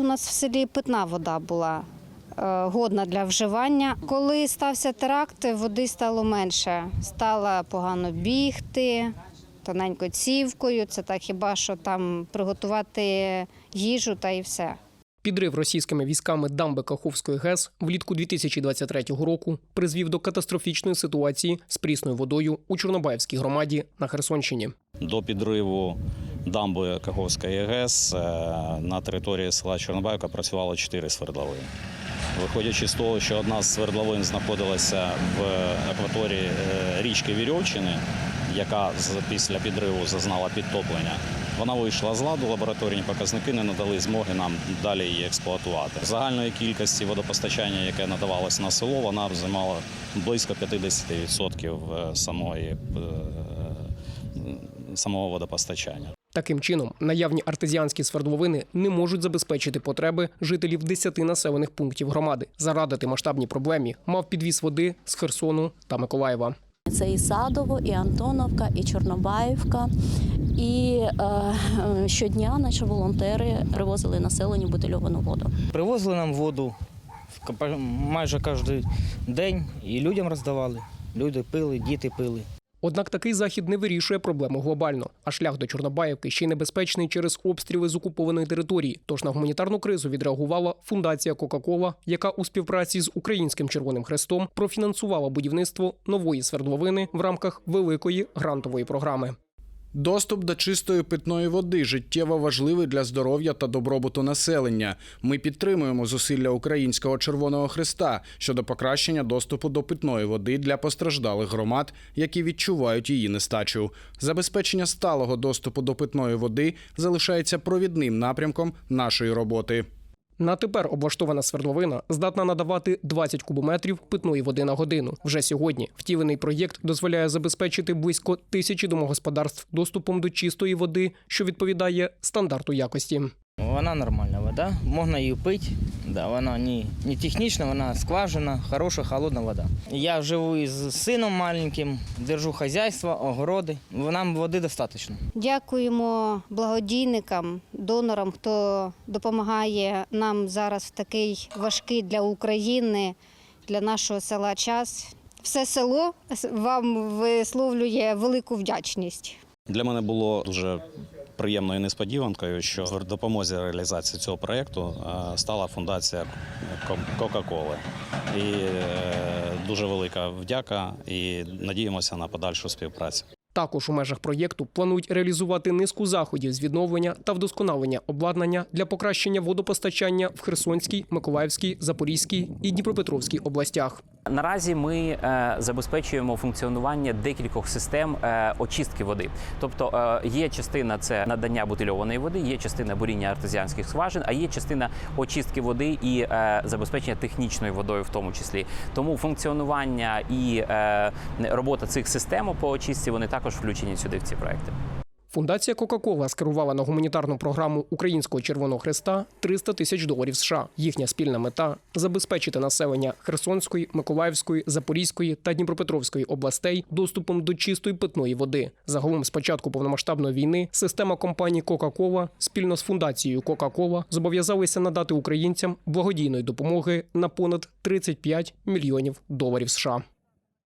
У нас в селі питна вода була е, годна для вживання. Коли стався теракт, води стало менше. Стала погано бігти, тоненько цівкою. Це так хіба що там приготувати їжу та і все. Підрив російськими військами дамби Каховської ГЕС влітку 2023 року призвів до катастрофічної ситуації з прісною водою у Чорнобаївській громаді на Херсонщині. До підриву дамби Каховської ГЕС е, на території села Чорнобаївка працювало чотири свердловини. Виходячи з того, що одна з свердловин знаходилася в акваторії е, річки Вірьовчини, яка після підриву зазнала підтоплення, вона вийшла з ладу, лабораторні показники не надали змоги нам далі її експлуатувати. Загальної кількості водопостачання, яке надавалось на село, вона займала близько 50% самої е, самого водопостачання. Таким чином, наявні артезіанські свердловини не можуть забезпечити потреби жителів 10 населених пунктів громади. Зарадити масштабній проблемі мав підвіз води з Херсону та Миколаєва. Це і Садово, і Антоновка, і Чорнобаївка. І е, щодня наші волонтери привозили населенню бутильовану воду. Привозили нам воду майже кожен день і людям роздавали. Люди пили, діти пили. Однак такий захід не вирішує проблему глобально, а шлях до Чорнобаївки ще й небезпечний через обстріли з окупованої території. Тож на гуманітарну кризу відреагувала фундація Кока-Кола, яка у співпраці з Українським Червоним Хрестом профінансувала будівництво нової свердловини в рамках великої грантової програми. Доступ до чистої питної води життєво важливий для здоров'я та добробуту населення. Ми підтримуємо зусилля Українського Червоного Христа щодо покращення доступу до питної води для постраждалих громад, які відчувають її нестачу. Забезпечення сталого доступу до питної води залишається провідним напрямком нашої роботи. На тепер облаштована свердловина здатна надавати 20 кубометрів питної води на годину. Вже сьогодні втілений проєкт дозволяє забезпечити близько тисячі домогосподарств доступом до чистої води, що відповідає стандарту якості. Вона нормальна вода, можна її пити. Да, вона не, не технічна, вона скважина, хороша, холодна вода. Я живу із сином маленьким, держу хазяйство, огороди. Нам води достатньо. Дякуємо благодійникам, донорам, хто допомагає нам зараз в такий важкий для України, для нашого села час. Все село вам висловлює велику вдячність. Для мене було дуже приємною несподіванкою, що в допомозі реалізації цього проєкту е, стала фундація Кока-Коли. І е, дуже велика вдяка і надіємося на подальшу співпрацю. Також у межах проєкту планують реалізувати низку заходів з відновлення та вдосконалення обладнання для покращення водопостачання в Херсонській, Миколаївській, Запорізькій і Дніпропетровській областях. Наразі ми е, забезпечуємо функціонування декількох систем е, очистки води. Тобто е, є частина це надання бутильованої води, є частина буріння артезіанських скважин, а є частина очистки води і забезпечення технічною водою, в тому числі. Тому функціонування і робота цих систем по очистці вони також включені сюди в ці проекти. Фундація Кока-Кола скерувала на гуманітарну програму Українського Червоного Хреста 300 тисяч доларів США. Їхня спільна мета забезпечити населення Херсонської, Миколаївської, Запорізької та Дніпропетровської областей доступом до чистої питної води. Загалом з початку повномасштабної війни система компанії Кока-Кола спільно з фундацією Кока-Кола зобов'язалися надати українцям благодійної допомоги на понад 35 мільйонів доларів США.